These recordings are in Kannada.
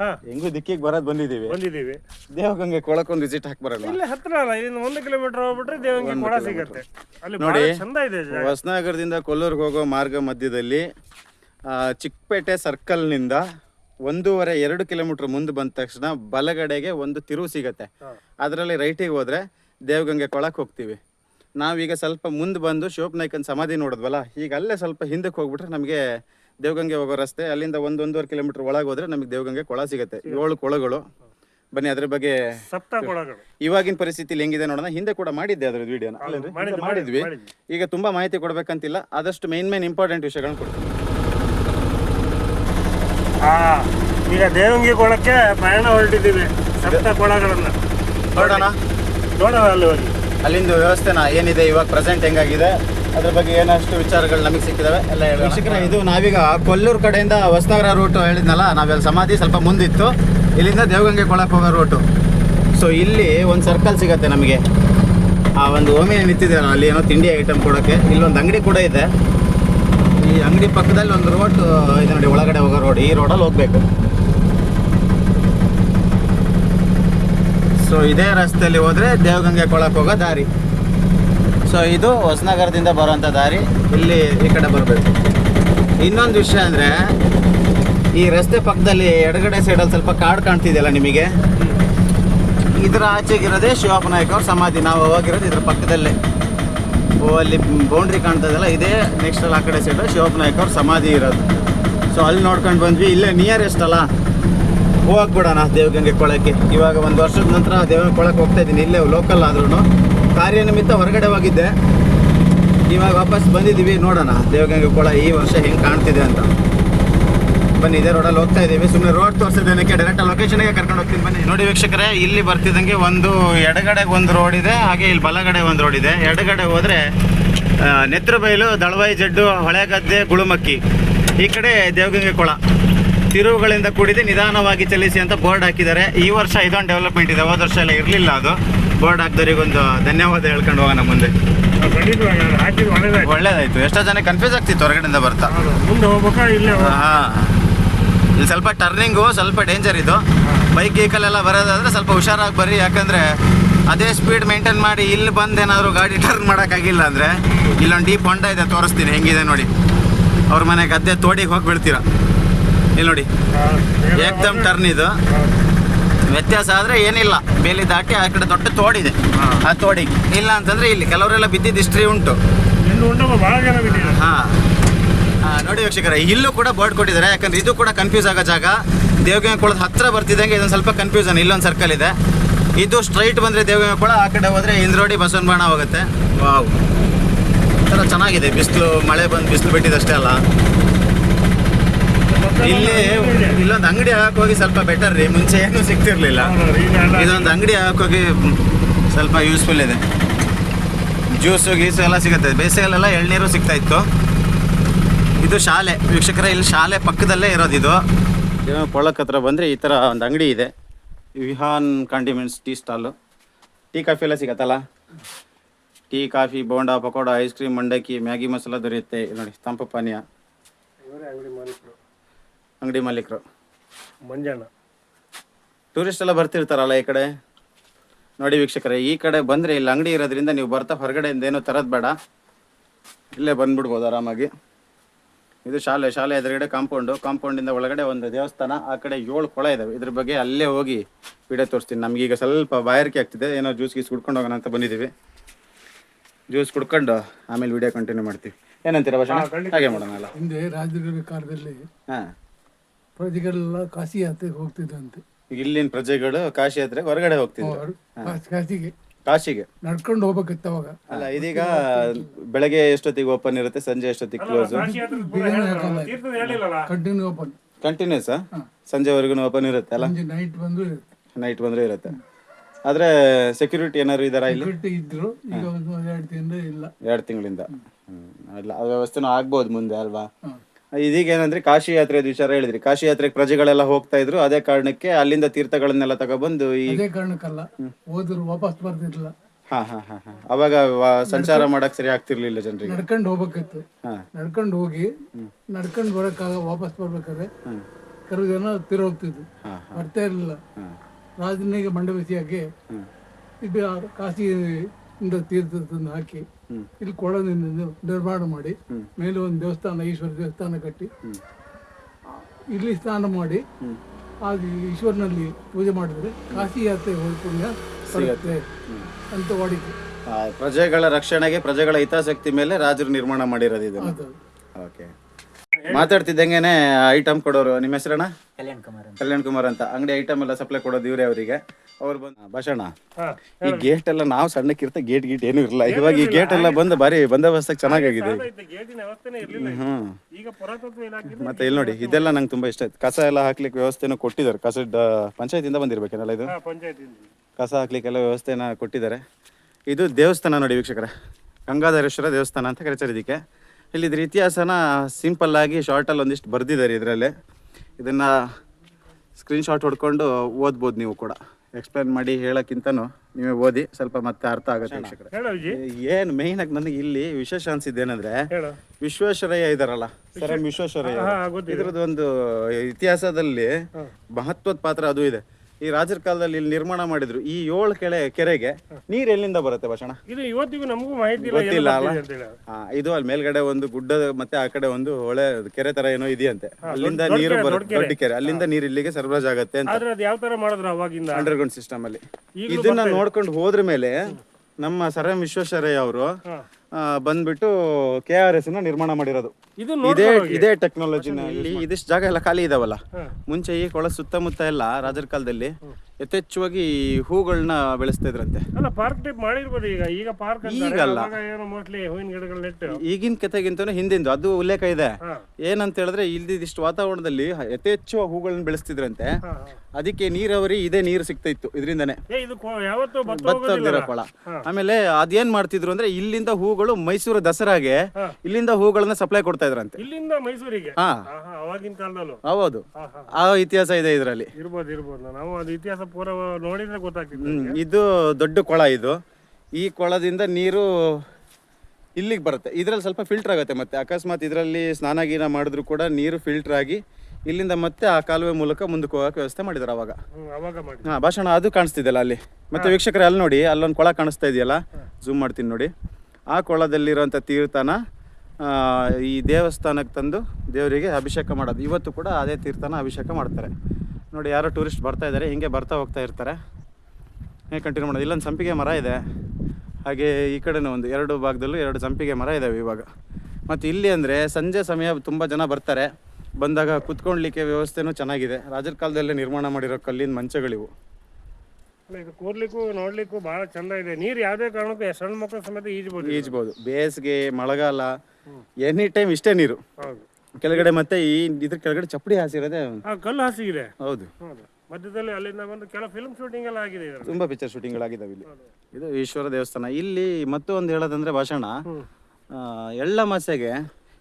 ಹಾ. ಹೆಂಗೂ ದಿಕ್ಕಿಗೆ ಬರೋದ್ ಬಂದಿದೀವಿ ಬಂದಿದ್ದೀವಿ. ದೇವಗಂಗೆ ಕೊಳಕೊಂದು ವಿಸಿಟ್ ಹಾಕಿ ಬರಲ್ಲ ಇಲ್ಲಿ ಹತ್ರ ಅಲ್ಲ ಇಲ್ಲಿಂದ ಒಂದು ಕಿಲೋಮೀಟರ್ ಹೋಗ್ಬಿಟ್ರೆ ದೇವಂಗಿ ಕೊಡ ಸಿಗತ್ತೆ. ಅಲ್ಲಿ ನೋಡಿ. ಚಂದ ಇದೆ ಜಾಗ. ಹೊಸನಗರದಿಂದ ಕೊಲ್ಲೂರ್ಗೆ ಹೋಗೋ ಮಾರ್ಗ ಮಧ್ಯದಲ್ಲಿ ಆ, ಚಿಕ್ಕಪೇಟೆ ಸರ್ಕಲ್ನಿಂದ ಒಂದೂವರೆ ಎರಡು ಕಿಲೋಮೀಟರ್ ಮುಂದೆ ಬಂದ ತಕ್ಷಣ ಬಲಗಡೆಗೆ ಒಂದು ತಿರುವು ಸಿಗತ್ತೆ. ಅದರಲ್ಲಿ ರೈಟಿಗೆ ಹೋದ್ರೆ ದೇವಗಂಗೆ ಕೊಳಕ್ಕೆ ಹೋಗ್ತೀವಿ. ನಾವೀಗ ಸ್ವಲ್ಪ ಮುಂದೆ ಬಂದು ಶೋಪ್ ನಾಯ್ಕನ್ ಸಮಾಧಿ ನೋಡಿದ್ವಲ್ಲ ಈಗ ಅಲ್ಲೇ ಸ್ವಲ್ಪ ಹಿಂದಕ್ಕೆ ಹೋಗ್ಬಿಟ್ರೆ ನಮಗೆ ದೇವಗಂಗೆ ಹೋಗೋ ರಸ್ತೆ ಅಲ್ಲಿಂದ ಒಂದೊಂದೂವರೆ ಕಿಲೋಮೀಟರ್ ಒಳಗೆ ಹೋದ್ರೆ ನಮಗೆ ದೇವಗಂಗೆ ಕೊಳ ಸಿಗುತ್ತೆ. ಏಳು ಕೊಳಗಳು. ಬನ್ನಿ ಅದ್ರ ಬಗ್ಗೆ ಸಪ್ತ ಕೊಳಗಳು. ಇವಾಗಿನ ಪರಿಸ್ಥಿತಿಲಿ ಹೆಂಗಿದೆ ನೋಡೋಣ. ಹಿಂದೆ ಕೂಡ ಮಾಡಿದ್ದೆ ಅದ್ರ ವಿಡಿಯೋನ ಮಾಡಿದ್ವಿ. ಈಗ ತುಂಬಾ ಮಾಹಿತಿ ಕೊಡ್ಬೇಕಂತಿಲ್ಲ. ಆದಷ್ಟು ಮೇನ್ ಮೇನ್ ಇಂಪಾರ್ಟೆಂಟ್ ವಿಷಯಗಳನ್ನ ಕೊಡ್ತೀವಿ ಈಗ ದೇವಂಗಿ ಕೊಳಕ್ಕೆ ಪ್ರಯಾಣ ಹೊರಟಿದ್ದೀವಿ. ಸಪ್ತ ಕೊಳಗಳನ್ನ. ನೋಡೋಣ. ನೋಡೋಣ ಅಲ್ಲಿ ಹೋಗಿ. ಅಲ್ಲಿಂದ ವ್ಯವಸ್ಥೆನ ಏನಿದೆ ಇವಾಗ ಪ್ರೆಸೆಂಟ್ ಹೆಂಗಾಗಿದೆ? ಅದ್ರ ಬಗ್ಗೆ ಏನಷ್ಟು ವಿಚಾರಗಳು ನಮಗೆ ಸಿಕ್ಕಿದಾವೆ, ಎಲ್ಲ ವೀಕ್ಷಕರ ಇದು ನಾವೀಗ ಕೊಲ್ಲೂರು ಕಡೆಯಿಂದ ಹೊಸನಗರ ರೂಟ್ ಹೇಳಿದ್ನಲ್ಲ, ನಾವೆಲ್ಲ ಸಮಾಧಿ ಸ್ವಲ್ಪ ಮುಂದಿತ್ತು. ಇಲ್ಲಿಂದ ದೇವಗಂಗೆ ಕೊಳಕ್ಕೆ ಹೋಗೋ ರೂಟು ಸೊ ಇಲ್ಲಿ ಒಂದು ಸರ್ಕಲ್ ಸಿಗತ್ತೆ ನಮಗೆ. ಆ ಒಂದು ಓಮಿ ನಿಂತಿದೆ ಅಲ್ಲಿ ಏನೋ ತಿಂಡಿ ಐಟಮ್ ಕೊಡೋಕ್ಕೆ ಇಲ್ಲೊಂದು ಅಂಗಡಿ ಕೂಡ ಇದೆ. ಈ ಅಂಗಡಿ ಪಕ್ಕದಲ್ಲಿ ಒಂದು ರೋಡ್ ಇದೆ ನೋಡಿ, ಒಳಗಡೆ ಹೋಗೋ ರೋಡ್ ಈ ರೋಡಲ್ಲಿ ಹೋಗ್ಬೇಕು. ಸೊ ಇದೇ ರಸ್ತೆಯಲ್ಲಿ ಹೋದರೆ ದೇವಗಂಗೆ ಕೊಳಕ್ಕೆ ಹೋಗೋ ದಾರಿ. ಸೊ ಇದು ಹೊಸನಗರದಿಂದ ಬರುವಂಥ ದಾರಿ. ಇಲ್ಲಿ ಈ ಕಡೆ ಬರಬೇಕು. ಇನ್ನೊಂದು ವಿಷಯ ಅಂದರೆ, ಈ ರಸ್ತೆ ಪಕ್ಕದಲ್ಲಿ ಎಡಗಡೆ ಸೈಡಲ್ಲಿ ಸ್ವಲ್ಪ ಕಾಡು ಕಾಣ್ತಿದೆಯಲ್ಲ ನಿಮಗೆ? ಇದರ ಆಚೆಗಿರೋದೇ ಶಿವಪ್ಪ ನಾಯ್ಕ ಅವ್ರ ಸಮಾಧಿ. ನಾವು ಹೋಗಿರೋದು ಇದ್ರ ಪಕ್ಕದಲ್ಲೇ. ಅಲ್ಲಿ ಬೌಂಡ್ರಿ ಕಾಣ್ತದಲ್ಲ, ಇದೇ ನೆಕ್ಸ್ಟ್ ಅಲ್ಲಿ ಆ ಕಡೆ ಸೈಡ್ ಶಿವಪ್ಪ ನಾಯ್ಕ ಅವ್ರ ಸಮಾಧಿ ಇರೋದು. ಸೊ ಅಲ್ಲಿ ನೋಡ್ಕೊಂಡು ಬಂದ್ವಿ. ಇಲ್ಲೇ ನಿಯರೆಸ್ಟ್ ಅಲ್ಲ. ಹೋಗ್ಬಿಡೋಣ ದೇವಗಂಗೆ ಕೊಳಕ್ಕೆ. ಇವಾಗ ಒಂದು ವರ್ಷದ ನಂತರ ದೇವಗಂಗೆ ಕೊಳಕ್ಕೆ ಹೋಗ್ತಾ ಇದ್ದೀನಿ. ಇಲ್ಲೇ ಲೋಕಲ್ ಆದ್ರೂ ಕಾರ್ಯನಿಮಿತ್ತ ಹೊರಗಡೆ ಹೋಗಿದ್ದೆ ಇವಾಗ ವಾಪಸ್ ಬಂದಿದ್ದೀವಿ, ನೋಡೋಣ. ದೇವಗಂಗೆ ಕೊಳ ಈ ವರ್ಷ ಹೆಂಗೆ ಕಾಣ್ತಿದೆ ಅಂತ. ಬನ್ನಿ, ಇದೇ ರೋಡಲ್ಲಿ ಹೋಗ್ತಾ ಇದ್ದೀವಿ. ಸುಮ್ಮನೆ ರೋಡ್ ತೋರಿಸಿದ್ದೇನಕ್ಕೆ ಡೈರೆಕ್ಟ್ ಲೊಕೇಶನ್ಗೆ ಕರ್ಕೊಂಡು ಹೋಗ್ತೀನಿ. ಬನ್ನಿ. ನೋಡಿ ವೀಕ್ಷಕರೇ, ಇಲ್ಲಿ ಬರ್ತಿದ್ದಂಗೆ ಒಂದು ಎಡಗಡೆಗೆ ಒಂದು ರೋಡ್ ಇದೆ, ಹಾಗೆ ಇಲ್ಲಿ ಬಲಗಡೆ ಒಂದು ರೋಡ್ ಇದೆ. ಎಡಗಡೆ ಹೋದರೆ ನೆತ್ರಬೈಲು ದಳವಾಯಿ ಜಡ್ಡು, ಹೊಳೆಗದ್ದೆ, ಗುಳುಮಕ್ಕಿ. ಈ ಕಡೆ ದೇವಗಂಗೆ ಕೊಳ. ತಿರುವುಗಳಿಂದ ಕೂಡಿದೆ, ನಿಧಾನವಾಗಿ ಚಲಿಸಿ ಅಂತ ಬೋರ್ಡ್ ಹಾಕಿದ್ದಾರೆ. ಈ ವರ್ಷ ಇದೊಂದು ಡೆವಲಪ್ಮೆಂಟ್ ಇದೆ. ಹೋದ ವರ್ಷ ಎಲ್ಲ ಇರಲಿಲ್ಲ ಅದು. ಬೋರ್ಡ್ ಒಂದು ಧನ್ಯವಾದ ಹೇಳ್ಕೊಂಡು ಹೋಗೋಣ ಮುಂದೆ. ಒಳ್ಳೇದಾಯ್ತು. ಎಷ್ಟೋ ಜನ ಕನ್ಫ್ಯೂಸ್ ಆಗ್ತಿತ್ತು ಹೊರಗಡೆಯಿಂದ ಬರ್ತಾ. ಮುಂದೆ ಹೋಗ್ಬೇಕಾ ಇಲ್ಲೇ ಸ್ವಲ್ಪ ಟರ್ನಿಂಗು ಸ್ವಲ್ಪ ಡೇಂಜರ್ ಇದು. ಬೈಕ್ ವೆಹಿಕಲ್ ಎಲ್ಲ ಬರೋದಾದ್ರೆ ಸ್ವಲ್ಪ ಹುಷಾರಾಗಿ ಬರ್ರಿ. ಯಾಕಂದ್ರೆ ಅದೇ ಸ್ಪೀಡ್ ಮೇಂಟೈನ್ ಮಾಡಿ ಇಲ್ಲಿ ಬಂದು ಏನಾದರೂ ಗಾಡಿ ಟರ್ನ್ ಮಾಡೋಕ್ಕಾಗಿಲ್ಲ ಅಂದರೆ ಇಲ್ಲೊಂದು ಡೀಪ್ ಹೊಂಡ ಇದೆ ತೋರಿಸ್ತೀನಿ. ಹೆಂಗಿದೆ ನೋಡಿ. ಅವ್ರ ಮನೆ ಗದ್ದೆ ತೋಡಿಗೆ ಹೋಗಿ ಬೀಳ್ತೀರಾ ಇಲ್ಲಿ ನೋಡಿ. ಹಾ, ಏಕ್ದಮ್ ಟರ್ನ್ ಇದು. ವ್ಯತ್ಯಾಸ ಆದರೆ ಏನಿಲ್ಲ. ಬೇಲಿ ದಾಟಿ ಆ ಕಡೆ ದೊಡ್ಡ ತೋಡಿದೆ. ಹಾ. ಆ ತೋಡಿಗೆ ಇಲ್ಲ ಅಂತಂದರೆ ಇಲ್ಲಿ ಕೆಲವರೆಲ್ಲ ಬಿದ್ದಿದ್ದು ಹಿಸ್ಟ್ರಿ ಉಂಟು. ಹಾ. ನೋಡಿ ವೀಕ್ಷಕರ ಇಲ್ಲೂ ಕೂಡ ಬೋರ್ಡ್ ಕೊಟ್ಟಿದ್ದಾರೆ. ಯಾಕಂದ್ರೆ ಇದು ಕೂಡ ಕನ್ಫ್ಯೂಸ್ ಆಗೋ ಜಾಗ. ದೇವಗಂಗೆ ಕೊಳದ ಹತ್ರ ಬರ್ತಿದ್ದಂಗೆ ಇದೊಂದು ಸ್ವಲ್ಪ ಕನ್ಫ್ಯೂಸನ್ ಇಲ್ಲೊಂದು ಸರ್ಕಲ್ ಇದೆ. ಇದು ಸ್ಟ್ರೈಟ್ ಬಂದರೆ ದೇವಗಂಗೆ ಕೊಳ ಆ ಕಡೆ ಹೋದರೆ ಇಂದ್ರೋಡಿ ಬಸವನಬಾಣ ಹೋಗುತ್ತೆ. ವಾವ್. ಒಂಥರ ಚೆನ್ನಾಗಿದೆ. ಬಿಸಿಲು ಮಳೆ ಬಂದು ಬಿಸಿಲು ಬಿಟ್ಟಿದ್ದಷ್ಟೇ ಅಲ್ಲ. ಇಲ್ಲಿ ಇಲ್ಲೊಂದು ಅಂಗಡಿ ಹಾಕೋಗಿ ಸ್ವಲ್ಪ ಬೆಟರ್ ರೀ. ಮುಂಚೆ ಏನೂ ಸಿಗ್ತಿರ್ಲಿಲ್ಲ. ಇದೊಂದು ಅಂಗಡಿ ಹಾಕೋಗಿ ಸ್ವಲ್ಪ ಯೂಸ್ಫುಲ್ ಇದೆ. ಜ್ಯೂಸು ಗೀಸು ಎಲ್ಲ ಸಿಗುತ್ತೆ. ಬೇಸಿಗೆಲೆಲ್ಲ ಎಳ್ನೀರು ಸಿಗ್ತಾ ಇತ್ತು. ಇದು ಶಾಲೆ. ವೀಕ್ಷಕರ, ಇಲ್ಲಿ ಶಾಲೆ ಪಕ್ಕದಲ್ಲೇ ಇರೋದು ಇದು. ಕೊಳಕ್ ಹತ್ರ ಬಂದರೆ ಈ ಥರ ಒಂದು ಅಂಗಡಿ ಇದೆ. Vihaan condiments tea stall tea coffee ಎಲ್ಲ ಸಿಗತ್ತಲ್ಲ? Tea coffee bonda, pakoda ice cream ಮಂಡಕ್ಕಿ, ಮ್ಯಾಗಿ ಮಸಾಲ ದೊರೆಯುತ್ತೆ. ನೋಡಿ, ತಂಪು ಪಾನೀಯ. ಅಂಗಡಿ ಮಾಲೀಕರು. ಮಂಜಣ್ಣ. ಟೂರಿಸ್ಟ್ ಎಲ್ಲ ಬರ್ತಿರ್ತಾರಲ್ಲ ಈ ಕಡೆ? ನೋಡಿ ವೀಕ್ಷಕರೇ ಈ ಕಡೆ ಬಂದರೆ ಇಲ್ಲಿ ಅಂಗಡಿ ಇರೋದ್ರಿಂದ ನೀವು ಬರ್ತಾ ಹೊರಗಡೆಯಿಂದ ಏನೂ ತರೋದು ಬೇಡ. ಇಲ್ಲೇ ಬಂದ್ಬಿಡ್ಬೋದು ಆರಾಮಾಗಿ. ಇದು ಶಾಲೆ ಶಾಲೆ ಎದುರುಗಡೆ ಕಾಂಪೌಂಡು. ಕಾಂಪೌಂಡಿಂದ ಒಳಗಡೆ ಒಂದು ದೇವಸ್ಥಾನ ಆ ಕಡೆ ಏಳು ಕೊಳ ಇದಾವೆ. ಇದ್ರ ಬಗ್ಗೆ ಅಲ್ಲೇ ಹೋಗಿ ವಿಡಿಯೋ ತೋರಿಸ್ತೀನಿ. ಈಗ ಸ್ವಲ್ಪ ಬಾಯಾರಿಕೆ ಆಗ್ತಿದೆ. ಏನೋ ಜ್ಯೂಸ್ ಗೀಸ್ ಕುಡ್ಕೊಂಡು ಹೋಗೋಣ ಅಂತ ಬಂದಿದ್ದೀವಿ. ಜ್ಯೂಸ್ ಕುಡ್ಕೊಂಡು ಆಮೇಲೆ ವಿಡಿಯೋ ಕಂಟಿನ್ಯೂ ಮಾಡ್ತೀವಿ. ಏನಂತೀರ ಭಾಷಣ? ಹಾಗೆ ಮಾಡೋಣ ಅಲ್ಲ. ಹಿಂದೆ ರಾಜರುಗಳ ಕಾಲದಲ್ಲಿ ಹಾಂ. ಪ್ರಜೆಗಳೆಲ್ಲ ಕಾಶಿ ಯಾತ್ರೆಗೆ ಹೋಗ್ತಿದ್ದಂತೆ ಈಗ ಇಲ್ಲಿನ ಪ್ರಜೆಗಳು ಕಾಶಿ ಯಾತ್ರೆಗೆ ಹೊರಗಡೆ ಹೋಗ್ತಿದ್ರು. ಅವ್ರು ಕಾಶಿ- ಕಾಶಿಗೆ. ಕಾಶಿಗೆ. ನಡ್ಕೊಂಡು ಹೋಗ್ಬೇಕಿತ್ತು ಅವಾಗ. ಅಲ್ಲ ಇದೀಗ ಬೆಳಗ್ಗೆ ಎಷ್ಟೊತ್ತಿಗೆ ಓಪನ್ ಇರುತ್ತೆ? ಸಂಜೆ ಎಷ್ಟೊತ್ತಿಗೆ ಕ್ಲೋಸ್ ತೀರ್ಥದ ಹೇಳಿಲ್ಲಲ್ಲ? ಕಂಟಿನ್ಯೂ ಓಪನ್ ಕಂಟಿನ್ಯೂಸ್ ಸಂಜೆವರೆಗೂ ಓಪನ್ ಇರುತ್ತೆ ಅಲ್ಲ? ಸಂಜೆ ನೈಟ್ ಬಂದು ನೈಟ್ ಬಂದ್ರೆ ಇರುತ್ತೆ. ಆದ್ರೆ ಸೆಕ್ಯೂರಿಟಿ ಏನಾದ್ರು ಇದಾರ ಇಲ್ಲಿ? ಇದ್ರು. ಈಗ ಒಂದು ಎರಡು ತಿಂಗಳು ಇಲ್ಲ. ಎರಡು ತಿಂಗಳಿಂದ. ಅಲ್ಲ ಆ ವ್ಯವಸ್ಥೆನೂ ಆಗ್ಬೋದು ಮುಂದೆ ಅಲ್ವಾ? ಹ್ಮ್. ಇದೀಗ ಏನಂದ್ರೆ ಕಾಶಿ ಯಾತ್ರೆ ವಿಚಾರ ಹೇಳಿದ್ರಿ. ಕಾಶಿ ಯಾತ್ರೆಗೆ ಪ್ರಜೆಗಳೆಲ್ಲ ಹೋಗ್ತಾ ಇದ್ರು. ಅದೇ ಕಾರಣಕ್ಕೆ ಅಲ್ಲಿಂದ ತೀರ್ಥಗಳನ್ನೆಲ್ಲ ತಗೊಬಂದು ಈ ಅದೇ ಕಾರಣಕ್ಕಲ್ಲ ಹೋದ್ರು ವಾಪಸ್ ಬರ್ತಿರ್ಲಿಲ್ಲ. ಹಾ ಹಾ ಹಾ ಹಾ. ಅವಾಗ ವ- ಸಂಚಾರ ಮಾಡಕ್ ಸರಿ ಆಗ್ತಿರ್ಲಿಲ್ಲ ಜನರಿಗೆ. ನಡ್ಕೊಂಡು ಹೋಗ್ಬೇಕಿತ್ತು ಹಾ. ನಡ್ಕೊಂಡು ಹೋಗಿ ನಡ್ಕೊಂಡು ಬರೋಕ್ಕಾಗ ವಾಪಸ್ ಬರ್ಬೇಕಾದ್ರೆ ಕೆಲವು ಜನ ಹೋಗ್ತಿದ್ರು. ಹಾ, ಬರ್ತಾ ಇರಲಿಲ್ಲ. ರಾಜನಿಗೆ ಮಂಡ ಬಿಸಿಯಾಗಿ ಹ್ಮ್. ಇದು ತೀರ್ಥ ತಂದು ಹಾಕಿ ಇಲ್ಲಿ ಕೊಳದಿಂದ ನಿರ್ಮಾಣ ಮಾಡಿ ಮೇಲೆ ಒಂದು ದೇವಸ್ಥಾನ ಈಶ್ವರ ದೇವಸ್ಥಾನ ಕಟ್ಟಿ ಇಲ್ಲಿ ಸ್ನಾನ ಮಾಡಿ ಹಾಗೆ ಈಶ್ವರನಲ್ಲಿ ಪೂಜೆ ಮಾಡಿದ್ರೆ ಕಾಶಿ ಯಾತ್ರೆ ಪುಣ್ಯ ಅಂತ ವಾಡಿಕೆ. ಪ್ರಜೆಗಳ ರಕ್ಷಣೆಗೆ ಪ್ರಜೆಗಳ ಹಿತಾಸಕ್ತಿ ಮೇಲೆ ರಾಜರು ನಿರ್ಮಾಣ ಮಾಡಿರೋದು ಓಕೆ. ಮಾತಾಡ್ತಿದ್ದಂಗೆನೆ ಐಟಮ್ ಕೊಡೋರು. ನಿಮ್ಮ ಹೆಸರಣ್ಣ? ಕಲ್ಯಾಣ್ ಕುಮಾರ್ ಅಂತ. ಕಲ್ಯಾಣ್ ಕುಮಾರ್ ಅಂತ. ಅಂಗಡಿ ಐಟಮ್ ಎಲ್ಲ ಸಪ್ಲೈ ಕೊಡೋದು ಇವರೇ ಅವರಿಗೆ. ಅವ್ರು ಬಂದ ಭಾಷಣ ಈ ಗೇಟ್ ಎಲ್ಲ ನಾವು ಸಣ್ಣಕ್ಕಿರ್ತ ಗೇಟ್ ಗೀಟ್ ಏನು ಇರಲ್ಲ ಇವಾಗ ಈ ಗೇಟ್ ಎಲ್ಲ ಬಂದು ಬಾರಿ ಬಂದೋಬಸ್ತಾಗ ಚೆನ್ನಾಗಾಗಿದೆ. ಹ್ಮ್. ಮತ್ತೆ ಇಲ್ಲಿ ನೋಡಿ ಇದೆಲ್ಲ ನಂಗೆ ತುಂಬಾ ಇಷ್ಟ ಆಯ್ತು. ಕಸ ಎಲ್ಲ ಹಾಕ್ಲಿಕ್ಕೆ ವ್ಯವಸ್ಥೆನೂ ಕೊಟ್ಟಿದ್ದಾರೆ. ಕಸ ಪಂಚಾಯತಿಂದ ಬಂದಿರ್ಬೇಕೇನಲ್ಲ ಇದು? ಕಸ ಹಾಕ್ಲಿಕ್ಕೆಲ್ಲ ವ್ಯವಸ್ಥೆನ ಕೊಟ್ಟಿದ್ದಾರೆ. ಇದು ದೇವಸ್ಥಾನ ನೋಡಿ ವೀಕ್ಷಕರ. ಗಂಗಾಧರೇಶ್ವರ ದೇವಸ್ಥಾನ ಅಂತ ಕರೀತಾರೆ ಇದಕ್ಕೆ. ಇಲ್ಲಿ ಇದ್ರ ಇತಿಹಾಸನ ಸಿಂಪಲ್ ಆಗಿ ಶಾರ್ಟಲ್ಲಿ ಒಂದಿಷ್ಟು ಬರೆದಿದ್ದಾರೆ ಇದರಲ್ಲಿ. ಇದನ್ನು ಸ್ಕ್ರೀನ್ಶಾಟ್ ಹೊಡ್ಕೊಂಡು ಓದ್ಬೋದು ನೀವು ಕೂಡ. ಎಕ್ಸ್ಪ್ಲೇನ್ ಮಾಡಿ ಹೇಳೋಕ್ಕಿಂತನೂ ನೀವೇ ಓದಿ ಸ್ವಲ್ಪ ಮತ್ತೆ ಅರ್ಥ ಆಗುತ್ತೆ ವೀಕ್ಷಕರೇ. ಏನು ಮೇಯ್ನ್ ಆಗಿ ನನಗೆ ಇಲ್ಲಿ ವಿಶೇಷ ಅನ್ಸಿದ್ದೇನೆಂದ್ರೆ ವಿಶ್ವೇಶ್ವರಯ್ಯ ಇದಾರಲ್ಲ ಸರ್ ಎಂ ವಿಶ್ವೇಶ್ವರಯ್ಯ ಇದ್ರದ್ದು ಒಂದು ಇತಿಹಾಸದಲ್ಲಿ ಮಹತ್ವದ ಪಾತ್ರ ಅದು ಇದೆ. ಈ ರಾಜರ ಕಾಲದಲ್ಲಿ ಇಲ್ಲಿ ನಿರ್ಮಾಣ ಮಾಡಿದ್ರು. ಈ ಏಳು ಕೆಳೆ ಕೆರೆಗೆ ನೀರ್ ಎಲ್ಲಿಂದ ಬರುತ್ತೆ ಭಾಷಣ? ಇದು ಇವತ್ತಿಗೂ ನಮಗೂ ಮಾಹಿತಿ ಇಲ್ಲ ಗೊತ್ತಿಲ್ಲ ಎಲ್ಲ ಅಲ್ಲ? ಬರ್ತಿದೆ ಅಂತ ಹೇಳಿ. ಆ, ಇದು ಅಲ್ಲಿ ಮೇಲ್ಗಡೆ ಒಂದು ಗುಡ್ಡ ಮತ್ತೆ ಆ ಕಡೆ ಒಂದು ಹೊಳೆ ಕೆರೆ ತರ ಏನೋ ಇದೆಯಂತೆ. ಅಲ್ಲಿಂದ ದೊಡ್ಡ ನೀರು ಕೆರೆ, ಬರುತ್ತೆ ದೊಡ್ಡ ಕೆರೆ. ದೊಡ್ಡ ಕೆರೆ. ಅಲ್ಲಿಂದ ನೀರು ಇಲ್ಲಿಗೆ ಸರಬರಾಜು ಆಗತ್ತೆ ಅಂತ. ಆದ್ರೆ ಅದು ಯಾವ ತರ ಮಾಡಿದ್ರು ಅವಾಗಿಂದ? ಅಂಡರ್ಗ್ರೌಂಡ್ ಸಿಸ್ಟಮ್ ಅಲ್ಲಿ. ಈಗ್ಲೂ ಇದನ್ನ ನೋಡ್ಕೊಂಡು ಹೋದ್ರ ಮೇಲೆ ನಮ್ಮ ಸರ್ ಎಂ ವಿಶ್ವೇಶ್ವರಯ್ಯ ಅವರು ಬಂದ್ಬಿಟ್ಟು ಕೆ ಆರ್ ಎಸ್ನ ನಿರ್ಮಾಣ ಮಾಡಿರೋದು. ಇದು ಇದೇ ಇದೇ ಟೆಕ್ನಾಲಜಿನ ಇಲ್ಲಿ ಇದಿಷ್ಟು ಜಾಗ ಎಲ್ಲ ಖಾಲಿ ಇದಾವಲ್ಲ. ಮುಂಚೆ ಈ ಕೊಳ ಸುತ್ತಮುತ್ತ ಎಲ್ಲ ರಾಜರ ಕಾಲದಲ್ಲಿ ಯಥೇಚ್ಛವಾಗಿ ಹೂಗಳನ್ನ ಬೆಳೆಸ್ತಾ ಇದ್ರಂತೆ. ಅಲ್ಲ ಪಾರ್ಕ್ ಟೈಪ್ ಮಾಡಿರ್ಬೋದು ಈಗ. ಈಗ ಪಾರ್ಕ್ ಈಗಲ್ಲ. ಏನೋ ಮೋಸ್ಟ್ಲಿ ಹೂವಿನ ಗಿಡಗಳನ್ನ ಈಗಿನ ಕತೆಗಿಂತನೂ ಹಿಂದಿಂದು. ಅದು ಉಲ್ಲೇಖ ಇದೆ. ಹಾ. ಏನಂತ ಹೇಳಿದ್ರೆ ಇಲ್ದಿದಿಷ್ಟು ವಾತಾವರಣದಲ್ಲಿ ಯಥೇಚ್ಛ ಹೂಗಳನ್ನ ಬೆಳೆಸ್ತಿದ್ರಂತೆ. ಹಾ, ಹಾ. ಅದಕ್ಕೆ ನೀರಾವರಿ ಇದೇ ನೀರು ಸಿಗ್ತಾ ಇತ್ತು ಇದರಿಂದನೇ. ಏ ಇದು ಕೊ- ಯಾವತ್ತೂ ಬತ್ತ ಭತ್ತ ಹೋಗೋದಿಲ್ಲ. ಹೋಗ್ದಿರೋ ಕೊಳ. ಆಮೇಲೆ ಅದೇನ್ ಮಾಡ್ತಿದ್ರು ಅಂದ್ರೆ ಇಲ್ಲಿಂದ ಹೂಗಳು ಮೈಸೂರು ದಸರಾಗೆ ಇಲ್ಲಿಂದ ಹೂಗಳನ್ನ ಸಪ್ಲೈ ಕೊಡ್ತಾ ಇದ್ರಂತೆ. ಇಲ್ಲಿಂದ ಮೈಸೂರಿಗೆ? ಹಾ. ಅವಾಗಿನ ಕಾಲದಲ್ಲೂ. ಹೌದು. ಹಾ, ಹಾ. ಆ ಇತಿಹಾಸ ಇದೆ ಇದರಲ್ಲಿ. ಇರ್ಬೋದು ಇರ್ಬೋದು. ನಾವು ಅದು ಇತಿಹಾಸ ಪೂರ ನೋಡಿದ್ರೆ ಗೊತ್ತಾಗ್ತಿತ್ತು ಹ್ಮ್ ಇದು ದೊಡ್ಡ ಕೊಳ ಇದು. ಈ ಕೊಳದಿಂದ ನೀರು ಇಲ್ಲಿಗೆ ಬರುತ್ತೆ. ಇದ್ರಲ್ಲಿ ಸ್ವಲ್ಪ ಫಿಲ್ಟರ್ ಆಗುತ್ತೆ ಮತ್ತೆ. ಅಕಸ್ಮಾತ್ ಇದರಲ್ಲಿ ಸ್ನಾನ ಗೀನ ಮಾಡಿದ್ರು ಕೂಡ ನೀರು ಫಿಲ್ಟರ್ ಆಗಿ ಇಲ್ಲಿಂದ ಮತ್ತೆ ಆ ಕಾಲುವೆ ಮೂಲಕ ಮುಂದಕ್ಕೆ ಹೋಗಕ್ಕೆ ವ್ಯವಸ್ಥೆ ಮಾಡಿದ್ರು ಅವಾಗ. ಹ್ಮ್, ಅವಾಗ ಮಾಡಿ ಹಾ ಭಾಷಣ ಅದು ಕಾಣಿಸ್ತಿದೆಯಲ್ಲ ಅಲ್ಲಿ. ಮತ್ತೆ ವೀಕ್ಷಕರೇ ಅಲ್ಲಿ ನೋಡಿ ಅಲ್ಲೊಂದು ಕೊಳ ಕಾಣಿಸ್ತಾ ಇದೆಯಲ್ಲ? ಝೂಮ್ ಮಾಡ್ತೀನಿ ನೋಡಿ. ಆ ಕೊಳದಲ್ಲಿರುವಂಥ ತೀರ್ಥನ ಆ, ಈ ದೇವಸ್ಥಾನಕ್ಕೆ ತಂದು ದೇವರಿಗೆ ಅಭಿಷೇಕ ಮಾಡೋದು. ಇವತ್ತು ಕೂಡ ಅದೇ ತೀರ್ಥನ ಅಭಿಷೇಕ ಮಾಡ್ತಾರೆ. ನೋಡಿ ಯಾರೋ ಟೂರಿಸ್ಟ್ ಬರ್ತಾ ಇದ್ದಾರೆ ಹಿಂಗೆ ಬರ್ತಾ ಹೋಗ್ತಾ ಇರ್ತಾರೆ. ಹೇಗೆ ಕಂಟಿನ್ಯೂ ಮಾಡೋದು ಇಲ್ಲೊಂದು ಸಂಪಿಗೆ ಮರ ಇದೆ. ಹಾಗೆ ಈ ಕಡೆನೂ ಒಂದು ಎರಡು ಭಾಗದಲ್ಲೂ ಎರಡು ಸಂಪಿಗೆ ಮರ ಇದ್ದಾವೆ ಇವಾಗ. ಮತ್ತು ಇಲ್ಲಿ ಅಂದರೆ ಸಂಜೆ ಸಮಯ ತುಂಬ ಜನ ಬರ್ತಾರೆ. ಬಂದಾಗ ಕುತ್ಕೊಳ್ಲಿಕ್ಕೆ ವ್ಯವಸ್ಥೆನೂ ಚೆನ್ನಾಗಿದೆ. ರಾಜರ ಕಾಲದಲ್ಲೇ ನಿರ್ಮಾಣ ಮಾಡಿರೋ ಕಲ್ಲಿನ ಮಂಚಗಳಿವು. ಇದು ಕೂರ್ಲಿಕ್ಕೂ ನೋಡ್ಲಿಕ್ಕೂ ಬಹಳ ಚಂದ ಇದೆ. ನೀರು ಯಾವುದೇ ಕಾರಣಕ್ಕೂ ಸಣ್ಣ ಮಕ್ಕಳ ಸಮೇತ ಈಜ್ಬೋದು. ಈಜ್ಬೋದು. ಬೇಸಿಗೆ ಮಳೆಗಾಲ ಎನಿ ಟೈಮ್ ಇಷ್ಟೇ ನೀರು. ಹೌದು. ಕೆಳಗಡೆ ಮತ್ತೆ ಈ ಇದ್ರ ಕೆಳಗಡೆ ಚಪ್ಪಡಿ ಹಾಸಿರೋದೆ ಆ ಕಲ್ಲು ಹಾಸಿಗಿದೆ. ಹೌದು. ಹೌದು. ಮಧ್ಯದಲ್ಲಿ ಅಲ್ಲಿಂದ ಬಂದು ಕೆಲವು ಫಿಲ್ಮ್ ಶೂಟಿಂಗ್ ಎಲ್ಲ ಆಗಿದೆ ಇದರ ತುಂಬಾ ಪಿಕ್ಚರ್ ಆಗಿದಾವೆ ಇಲ್ಲಿ. ಇದು ಈಶ್ವರ ದೇವಸ್ಥಾನ. ಇಲ್ಲಿ ಮತ್ತೊಂದು ಒಂದು ಹೇಳೋದಂದ್ರೆ ಭಾಷಣ. ಎಳ್ಳಮಾಸೆಗೆ ಎಳ್ಳ ಮಾಸೆಗೆ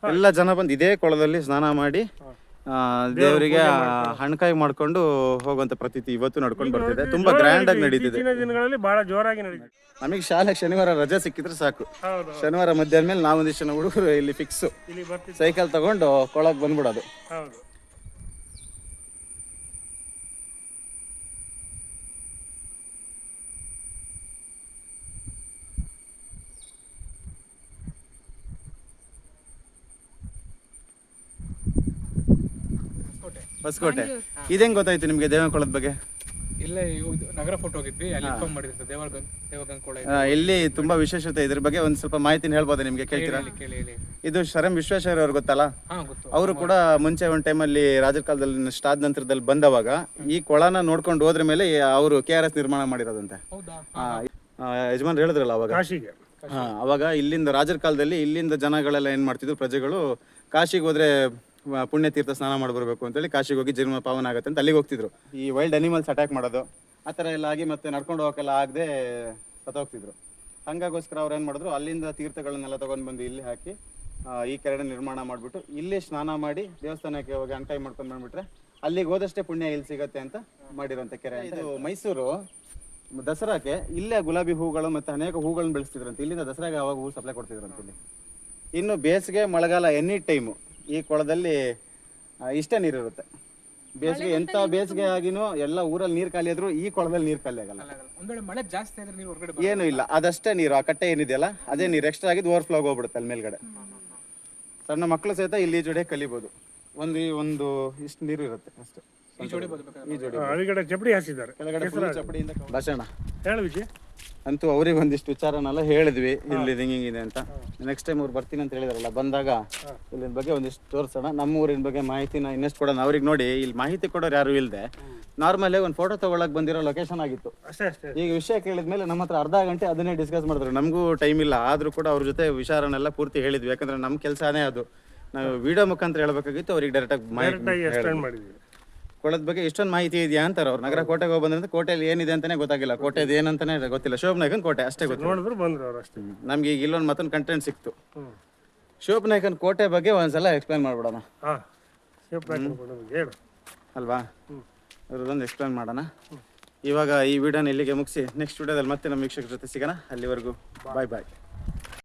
ಎಲ್ಲ ಜನ ಬಂದು ಇದೇ ಕೊಳದಲ್ಲಿ ಸ್ನಾನ ಮಾಡಿ ದೇವರಿಗೆ ಹಣ್ಕಾಯಿ ಮಾಡ್ಕೊಂಡು ಹೋಗುವಂತ ಪ್ರತೀತಿ ಇವತ್ತು ನಡ್ಕೊಂಡು ಬರ್ತಿದೆ. ತುಂಬಾ ಗ್ರ್ಯಾಂಡ್ ಆಗಿ ನಡೀತಿದೆ. ಇತ್ತೀಚಿನ ದಿನಗಳಲ್ಲಿ ಬಹಳ ಜೋರಾಗಿ ನಡೀತಿದೆ. ನಮಗೆ ಶಾಲೆ ಶನಿವಾರ ರಜೆ ಸಿಕ್ಕಿದ್ರೆ ಸಾಕು. ಹೌದು ಶನಿವಾರ ಮಧ್ಯಾಹ್ನ ಮೇಲೆ ನಾವೊಂದಿಷ್ಟು ಜನ ಹುಡುಗರು ಇಲ್ಲಿ ಫಿಕ್ಸ್ ಇಲ್ಲಿ ಸೈಕಲ್ ತಗೊಂಡು ಕೊಳಕ್ ಬಂದ್ಬಿಡೋದು. ಹೌದು. ಹೊಸಕೋಟೆ. ಇದೇನ್ ಗೊತ್ತಾಯ್ತು ನಿಮ್ಗೆ ದೇವನಕೊಳದ ಬಗ್ಗೆ? ಇಲ್ಲೇ ನಗರ ಫೋಟೋ ಹೋಗಿದ್ವಿ ಅಲ್ಲಿ ಇನ್ಫಾರ್ಮ್ ಮಾಡಿದ್ರು ದೇವಗಂಗ್ ದೇವಗಂಗ್ ಇದೆ. ಆ, ಇಲ್ಲಿ ತುಂಬಾ ವಿಶೇಷತೆ ಇದ್ರ ಬಗ್ಗೆ ಒಂದ್ ಸ್ವಲ್ಪ ಮಾಹಿತಿನ ಹೇಳ್ಬೋದಾ ನಿಮ್ಗೆ ಕೇಳ್ತೀರಾ? ಹೇಳಿ ಕೇಳಿ ಹೇಳಿ. ಇದು ಶರಂ ವಿಶ್ವೇಶ್ವರ ಅವ್ರು ಗೊತ್ತಲ್ಲ? ಹಾ ಗೊತ್ತು. ಅವರು ಕೂಡ ಮುಂಚೆ ಒಂದ್ ಟೈಮಲ್ಲಿ ರಾಜರ ಕಾಲದಲ್ಲಿ ಸ್ಟಾದ ಆದ ನಂತರದಲ್ಲಿ ಬಂದವಾಗ ಈ ಕೊಳನ ನೋಡ್ಕೊಂಡು ಹೋದ್ರ ಮೇಲೆ ಅವರು ಕೆ ಆರ್ ಎಸ್ ನಿರ್ಮಾಣ ಮಾಡಿರೋದಂತೆ. ಹೌದಾ? ಆ, ಆ, ಯಜಮಾನ್ರು ಹೇಳಿದ್ರಲ್ಲ ಅವಾಗ? ಕಾಶಿಗೆ. ಹಾ ಅವಾಗ ಇಲ್ಲಿಂದ ರಾಜರ ಕಾಲದಲ್ಲಿ ಇಲ್ಲಿಂದ ಜನಗಳೆಲ್ಲ ಏನ್ ಮಾಡ್ತಿದ್ರು ಪ್ರಜೆಗಳು? ಕಾಶಿಗೆ ಹೋದ್ರೆ ಪುಣ್ಯ ತೀರ್ಥ ಸ್ನಾನ ಮಾಡಿ ಬರಬೇಕು ಅಂತೇಳಿ ಕಾಶಿಗೆ ಹೋಗಿ ಜನ್ಮ ಪಾವನ ಆಗುತ್ತೆ ಅಂತ ಅಲ್ಲಿಗೆ ಹೋಗ್ತಿದ್ರು. ಈ ವೈಲ್ಡ್ ಅನಿಮಲ್ಸ್ ಅಟ್ಯಾಕ್ ಮಾಡೋದು, ಆ ಥರ ಎಲ್ಲ ಆಗಿ ಮತ್ತೆ ನಡ್ಕೊಂಡು ಹೋಗೋಕ್ಕೆಲ್ಲ ಆಗದೆ ಸತ್ತೋಗ್ತಿದ್ರು ಹಂಗಾಗೋಸ್ಕರ ಅವ್ರು ಏನು ಮಾಡಿದ್ರು, ಅಲ್ಲಿಂದ ತೀರ್ಥಗಳನ್ನೆಲ್ಲ ತೊಗೊಂಡು ಬಂದು ಇಲ್ಲಿ ಹಾಕಿ ಈ ಕೆರೆ ನಿರ್ಮಾಣ ಮಾಡಿಬಿಟ್ಟು ಇಲ್ಲಿ ಸ್ನಾನ ಮಾಡಿ ದೇವಸ್ಥಾನಕ್ಕೆ ಹೋಗಿ ಅಂಟೈ ಮಾಡ್ಕೊಂಡು ಬಂದ್ಬಿಟ್ರೆ ಅಲ್ಲಿಗೆ ಹೋದಷ್ಟೇ ಪುಣ್ಯ ಇಲ್ಲಿ ಸಿಗತ್ತೆ ಅಂತ ಮಾಡಿರೋಂಥ ಕೆರೆ. ಇದು ಮೈಸೂರು, ದಸರಾಕ್ಕೆ ಇಲ್ಲೇ ಗುಲಾಬಿ ಹೂಗಳು ಮತ್ತೆ ಅನೇಕ ಹೂಗಳನ್ನ ಬೆಳೆಸ್ತಿದ್ರಂತೆ. ಇಲ್ಲಿಂದ ದಸರಾಗೆ ಅವಾಗ ಹೂ ಸಪ್ಲೈ ಕೊಡ್ತಿದ್ರಂತೆ ಇಲ್ಲಿ. ಇನ್ನು ಬೇಸಿಗೆ ಮಳೆಗಾಲ ಎನಿ ಟೈಮು ಈ ಕೊಳದಲ್ಲಿ ಆ, ಇಷ್ಟೇ ನೀರಿರುತ್ತೆ. ಬೇಸಿಗೆ ಎಂತ ಬೇಸಿಗೆ ಆಗಿನೂ ಎಲ್ಲ ಊರಲ್ಲಿ ನೀರು ಖಾಲಿ ಆದ್ರೂ ಈ ಕೊಳದಲ್ಲಿ ನೀರು ಖಾಲಿ ಆಗಲ್ಲ. ಒಂದ್ ವೇಳೆ ಮಳೆ ಜಾಸ್ತಿ ಆದ್ರೆ ನೀವು ಹೊರಗಡೆ ಏನು ಇಲ್ಲ. ಅದಷ್ಟೇ ನೀರು ಆ ಕಟ್ಟೆ ಏನಿದೆಯಲ್ಲ ಅದೇ ನೀರು ಎಕ್ಸ್ಟ್ರಾ ಆಗಿದ್ದು ಓವರ್ಫ್ಲೋ ಹೋಗ್ಬಿಡುತ್ತೆ ಅಲ್ಲಿ ಮೇಲ್ಗಡೆ. ಸಣ್ಣ ಮಕ್ಕಳು ಸಹಿತ ಇಲ್ಲಿ ಜೊಡೆ ಕಲಿಬೋದು. ಒಂದು ಒಂದು ಇಷ್ಟು ನೀರು ಇರುತ್ತೆ ಅಷ್ಟೇ. ಚಪ್ಪಡಿ ಹಾಸಿದ್ದಾರೆ ಭಾಷಣ. ಹೇಳು ಅಂತೂ ಅವ್ರಿಗೆ ಒಂದಿಷ್ಟು ವಿಚಾರನೆಲ್ಲ ಹೇಳಿದ್ವಿ. ಇಲ್ಲಿ ಹಿಂಗಿದೆ ಅಂತ. ನೆಕ್ಸ್ಟ್ ಟೈಮ್ ಅವ್ರು ಬರ್ತೀನಿ ಅಂತ ಹೇಳಿದಾರಲ್ಲ ಬಂದಾಗ ಇಲ್ಲಿನ ಬಗ್ಗೆ ಒಂದಿಷ್ಟು ತೋರಿಸೋಣ. ನಮ್ಮ ಊರಿನ ಬಗ್ಗೆ ಮಾಹಿತಿನ ಇನ್ನಷ್ಟು ಕೊಡೋಣ? ಅವ್ರಿಗೆ ನೋಡಿ ಇಲ್ಲಿ ಮಾಹಿತಿ ಕೊಡೋರು ಯಾರು ಇಲ್ಲದೆ ನಾರ್ಮಲ್ ಒಂದು ಫೋಟೋ ತಗೊಳಕ್ ಬಂದಿರೋ ಲೊಕೇಶನ್ ಆಗಿತ್ತು. ಅಷ್ಟೇ ಅಷ್ಟೇ ಈಗ ವಿಷಯ ಕೇಳಿದ್ಮೇಲೆ ನಮ್ಮ ಹತ್ರ ಅರ್ಧ ಗಂಟೆ ಅದನ್ನೇ ಡಿಸ್ಕಸ್ ಮಾಡಿದ್ರು. ನಮಗೂ ಟೈಮ್ ಇಲ್ಲ. ಆದ್ರೂ ಕೂಡ ಅವ್ರ ಜೊತೆ ವಿಚಾರನೆಲ್ಲ ಪೂರ್ತಿ ಹೇಳಿದ್ವಿ. ಯಾಕಂದ್ರೆ ನಮ್ಮ ಕೆಲಸನೇ ಅದು. ನಾವು ವಿಡಿಯೋ ಮುಖಾಂತರ ಹೇಳ್ಬೇಕಾಗಿತ್ತು ಅವ್ರಿಗೆ ಡೈರೆಕ್ಟಾಗಿ ಮಾಹಿತಿ ಕೊಳದ ಬಗ್ಗೆ ಇಷ್ಟೊಂದು ಮಾಹಿತಿ ಇದೆಯಾ ಅಂತಾರೆ ಅವ್ರು. ನಗರ ಕೋಟೆಗೆ ಹೋಗಿ ಬಂದ್ರೆ ಕೋಟೆಯಲ್ಲಿ ಏನಿದೆ ಅಂತಾನೆ ಗೊತ್ತಾಗಿಲ್ಲ. ಕೋಟೆದು ಏನಂತಾನೆ ಗೊತ್ತಿಲ್ಲ. ಶೋಭನಾಯಕನ್ ಕೋಟೆ ಅಷ್ಟೇ ಗೊತ್ತು ನೋಡಿದ್ರು ಬಂದ್ರು ಅವ್ರು ಅಷ್ಟೇ. ನಮ್ಗೆ ಈಗ ಇಲ್ಲೊಂದು ಮತ್ತೊಂದು ಕಂಟೆಂಟ್ ಸಿಕ್ತು. ಶೋಭನಾಯಕನ್ ಕೋಟೆ ಬಗ್ಗೆ ಒಂದ್ಸಲ ಎಕ್ಸ್ಪ್ಲೈನ್ ಮಾಡ್ಬಿಡೋಣ. ಹಾಂ. ಹೇಳು. ಅಲ್ವಾ? ಅದ್ರದೊಂದು ಎಕ್ಸ್ಪ್ಲೈನ್ ಮಾಡೋಣ. ಇವಾಗ ಈ ವಿಡಿಯೋನ ಇಲ್ಲಿಗೆ ಮುಗಿಸಿ ನೆಕ್ಸ್ಟ್ ವಿಡಿಯೋದಲ್ಲಿ ಮತ್ತೆ ನಮ್ಮ ವೀಕ್ಷಕರ ಜೊತೆ ಸಿಗೋಣ. ಅಲ್ಲಿವರೆಗೂ ಬಾಯ್ ಬಾಯ್